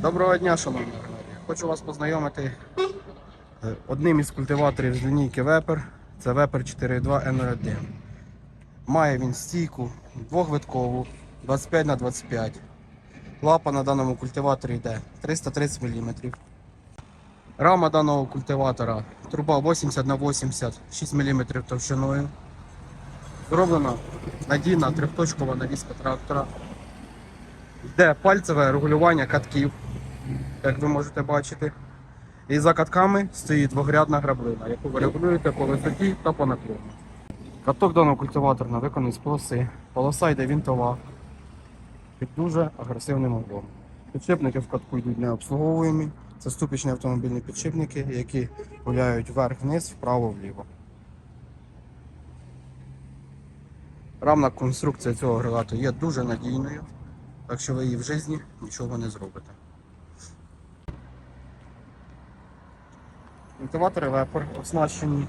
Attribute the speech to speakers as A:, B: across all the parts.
A: Доброго дня, шановні аграрії. Хочу вас познайомити е, одним із культиваторів з лінійки Вепер. Це Вепер 4.2 N1. Має він стійку двохвиткову 25 на 25. Лапа на даному культиваторі йде 330 мм. Рама даного культиватора труба 80 на 80 6 мм товщиною. Зроблена надійна трьохточкова навіска трактора. Йде пальцеве регулювання катків, як ви можете бачити. І за катками стоїть двогрядна граблина, яку ви регулюєте по висоті та по наклону. Каток даного культиватора виконаний з полоси. Полоса йде вінтова під дуже агресивним углом. Підшипники в катку йдуть необслуговуємі. Це ступічні автомобільні підшипники, які гуляють вверх-вниз, вправо-вліво. Рамна конструкція цього агрегату є дуже надійною, так що ви її в житті нічого не зробите. Культиватори вепер оснащені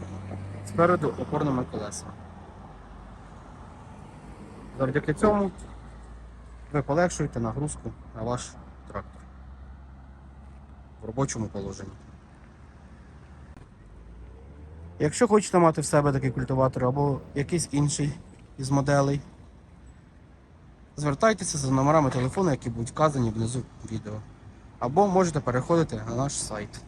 A: спереду опорними колесами. Завдяки цьому ви полегшуєте нагрузку на ваш трактор в робочому положенні. Якщо хочете мати в себе такий культиватор або якийсь інший із моделей, звертайтеся за номерами телефону, які будуть вказані внизу відео. Або можете переходити на наш сайт.